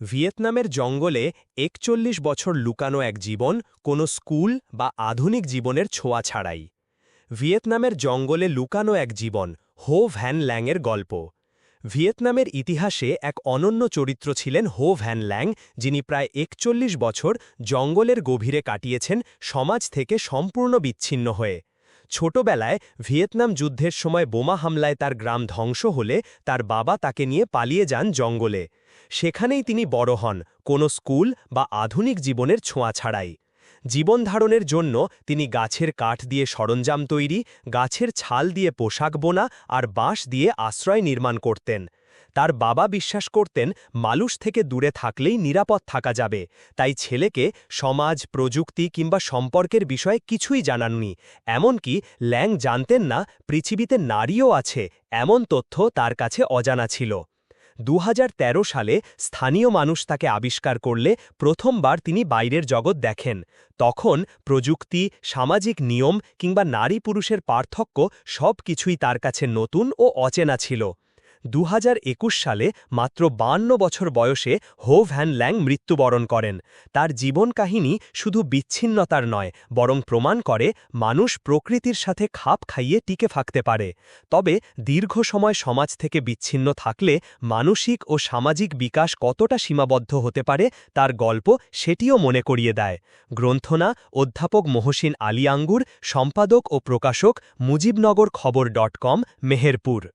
ভিয়েতনামের জঙ্গলে একচল্লিশ বছর লুকানো এক জীবন কোনো স্কুল বা আধুনিক জীবনের ছোঁয়া ছাড়াই। ভিয়েতনামের জঙ্গলে লুকানো এক জীবন হো ভ্যান ল্যাংয়ের গল্প। ভিয়েতনামের ইতিহাসে এক অনন্য চরিত্র ছিলেন হো ভ্যান ল্যাং, যিনি প্রায় একচল্লিশ বছর জঙ্গলের গভীরে কাটিয়েছেন সমাজ থেকে সম্পূর্ণ বিচ্ছিন্ন হয়ে। ছোটবেলায় ভিয়েতনাম যুদ্ধের সময় বোমা হামলায় তার গ্রাম ধ্বংস হলে তার বাবা তাকে নিয়ে পালিয়ে যান জঙ্গলে। সেখানেই তিনি বড় হন, কোনো স্কুল বা আধুনিক জীবনের ছোঁয়া ছাড়াই। জীবনধারণের জন্য তিনি গাছের কাঠ দিয়ে সরঞ্জাম তৈরি, গাছের ছাল দিয়ে পোশাক বোনা আর বাঁশ দিয়ে আশ্রয় নির্মাণ করতেন। তার বাবা বিশ্বাস করতেন মানুষ থেকে দূরে থাকলেই নিরাপদ থাকা যাবে, তাই ছেলেকে সমাজ, প্রযুক্তি কিংবা সম্পর্কের বিষয়ে কিছুই জানাননি, এমনকি ল্যাং জানতেন না পৃথিবীতে নারীও আছে, এমন তথ্য তার কাছে অজানা ছিল। দু হাজার তেরো সালে স্থানীয় মানুষ তাকে আবিষ্কার করলে প্রথমবার তিনি বাইরের জগৎ দেখেন, তখন প্রযুক্তি, সামাজিক নিয়ম কিংবা নারী পুরুষের পার্থক্য সব কিছুই তার কাছে নতুন ও অচেনা ছিল। দু হাজার একুশ সালে মাত্র বান্ন বছর বয়সে হো ভ্যান ল্যাং মৃত্যুবরণ করেন। তার জীবন কাহিনী শুধু বিচ্ছিন্নতার নয়, বরং প্রমাণ করে মানুষ প্রকৃতির সাথে খাপ খাইয়ে টিকে থাকতে পারে। তবে দীর্ঘ সময় সমাজ থেকে বিচ্ছিন্ন থাকলে মানসিক ও সামাজিক বিকাশ কতটা সীমাবদ্ধ হতে পারে তার গল্প সেটিও মনে করিয়ে দেয়। গ্রন্থনা অধ্যাপক মহসিন আলী আঙ্গুর, সম্পাদক ও প্রকাশক মুজিবনগর খবর ডট কম, মেহেরপুর।